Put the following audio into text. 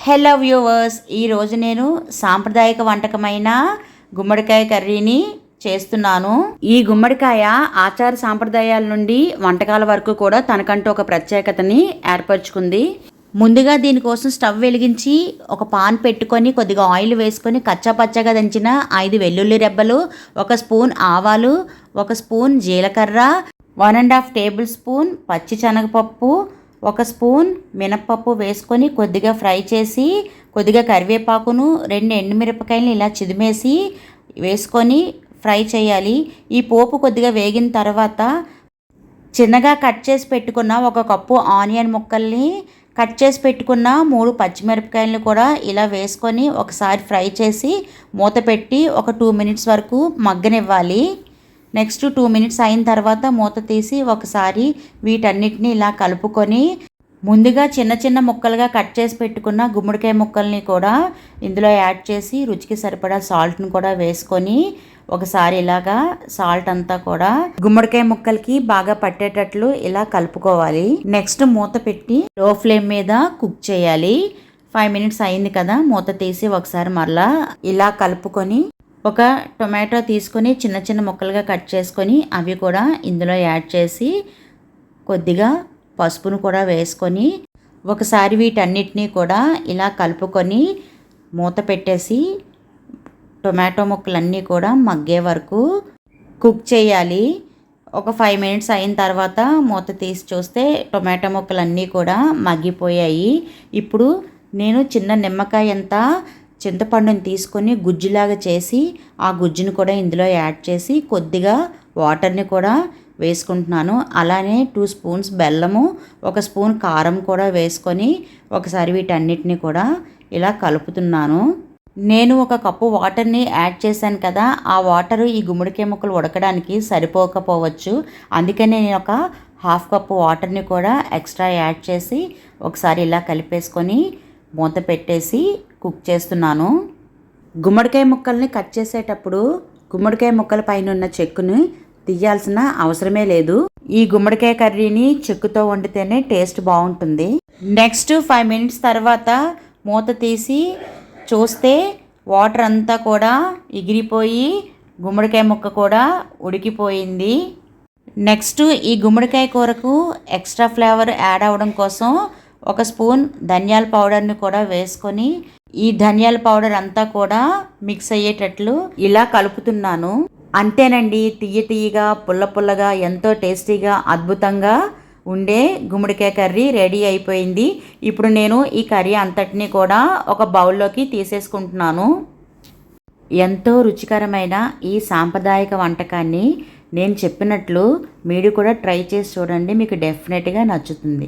Hello viewers ఈరోజు నేను సాంప్రదాయక వంటకమైన గుమ్మడికాయ కర్రీని చేస్తున్నాను. ఈ గుమ్మడికాయ ఆచార సాంప్రదాయాల నుండి వంటకాల వరకు కూడా తనకంటూ ఒక ప్రత్యేకతని ఏర్పరచుకుంది. ముందుగా దీనికోసం స్టవ్ వెలిగించి ఒక పాన్ పెట్టుకొని కొద్దిగా ఆయిల్ వేసుకొని కచ్చాపచ్చగా దంచిన ఐదు వెల్లుల్లి రెబ్బలు ఒక స్పూన్ ఆవాలు ఒక స్పూన్ జీలకర్ర one and half table spoon పచ్చి శనగపప్పు ఒక స్పూన్ మినప్పప్పు వేసుకొని కొద్దిగా ఫ్రై చేసి కొద్దిగా కరివేపాకును రెండు ఎండుమిరపకాయలను ఇలా చిదిమేసి వేసుకొని ఫ్రై చేయాలి. ఈ పోపు కొద్దిగా వేగిన తర్వాత చిన్నగా కట్ చేసి పెట్టుకున్న ఒక కప్పు ఆనియన్ ముక్కల్ని కట్ చేసి పెట్టుకున్న మూడు పచ్చిమిరపకాయలను కూడా ఇలా వేసుకొని ఒకసారి ఫ్రై చేసి మూత పెట్టి ఒక టూ మినిట్స్ వరకు మగ్గనివ్వాలి. నెక్స్ట్ టూ మినిట్స్ అయిన తర్వాత మూత తీసి ఒకసారి వీటన్నిటిని ఇలా కలుపుకొని ముందుగా చిన్న చిన్న ముక్కలుగా కట్ చేసి పెట్టుకున్న గుమ్మడికాయ ముక్కల్ని కూడా ఇందులో యాడ్ చేసి రుచికి సరిపడా సాల్ట్ని కూడా వేసుకొని ఒకసారి ఇలాగా సాల్ట్ అంతా కూడా గుమ్మడికాయ ముక్కలకి బాగా పట్టేటట్లు ఇలా కలుపుకోవాలి. నెక్స్ట్ మూత పెట్టి లో ఫ్లేమ్ మీద కుక్ చేయాలి. ఫైవ్ మినిట్స్ అయింది కదా మూత తీసి ఒకసారి మరలా ఇలా కలుపుకొని ఒక టొమాటో తీసుకొని చిన్న చిన్న ముక్కలుగా కట్ చేసుకొని అవి కూడా ఇందులో యాడ్ చేసి కొద్దిగా పసుపును కూడా వేసుకొని ఒకసారి వీటన్నిటినీ కూడా ఇలా కలుపుకొని మూత పెట్టేసి టొమాటో ముక్కలన్నీ కూడా మగ్గే వరకు కుక్ చేయాలి. ఒక ఫైవ్ మినిట్స్ అయిన తర్వాత మూత తీసి చూస్తే టొమాటో ముక్కలన్నీ కూడా మగ్గిపోయాయి. ఇప్పుడు నేను చిన్న నిమ్మకాయ అంతా చింతపండుని తీసుకొని గుజ్జులాగా చేసి ఆ గుజ్జును కూడా ఇందులో యాడ్ చేసి కొద్దిగా వాటర్ని కూడా వేసుకుంటున్నాను. అలానే టూ స్పూన్స్ బెల్లము ఒక స్పూన్ కారం కూడా వేసుకొని ఒకసారి వీటన్నిటిని కూడా ఇలా కలుపుతున్నాను. నేను ఒక కప్పు వాటర్ని యాడ్ చేశాను కదా ఆ వాటర్ ఈ గుమ్మడికాయ ముక్కలు ఉడకడానికి సరిపోకపోవచ్చు. అందుకనే నేను ఒక హాఫ్ కప్పు వాటర్ని కూడా ఎక్స్ట్రా యాడ్ చేసి ఒకసారి ఇలా కలిపేసుకొని మూత పెట్టేసి కుక్ చేస్తున్నాను. గుమ్మడికాయ ముక్కల్ని కట్ చేసేటప్పుడు గుమ్మడికాయ ముక్కల పైన ఉన్న చెక్కుని తీయాల్సిన అవసరమే లేదు. ఈ గుమ్మడికాయ కర్రీని చెక్కుతో వండితేనే టేస్ట్ బాగుంటుంది. నెక్స్ట్ ఫైవ్ మినిట్స్ తర్వాత మూత తీసి చూస్తే వాటర్ అంతా కూడా ఎగిరిపోయి గుమ్మడికాయ ముక్క కూడా ఉడికిపోయింది. నెక్స్ట్ ఈ గుమ్మడికాయ కూరకు ఎక్స్ట్రా ఫ్లేవర్ యాడ్ అవ్వడం కోసం ఒక స్పూన్ ధనియాల పౌడర్ని కూడా వేసుకొని ఈ ధనియాల పౌడర్ అంతా కూడా మిక్స్ అయ్యేటట్లు ఇలా కలుపుతున్నాను. అంతేనండి తీయ తీయగా పుల్ల పుల్లగా ఎంతో టేస్టీగా అద్భుతంగా ఉండే గుమ్మడికాయ కర్రీ రెడీ అయిపోయింది. ఇప్పుడు నేను ఈ కర్రీ అంతటిని కూడా ఒక బౌల్లోకి తీసేసుకుంటున్నాను. ఎంతో రుచికరమైన ఈ సాంప్రదాయక వంటకాన్ని నేను చెప్పినట్లు మీరు కూడా ట్రై చేసి చూడండి మీకు డెఫినెట్గా నచ్చుతుంది.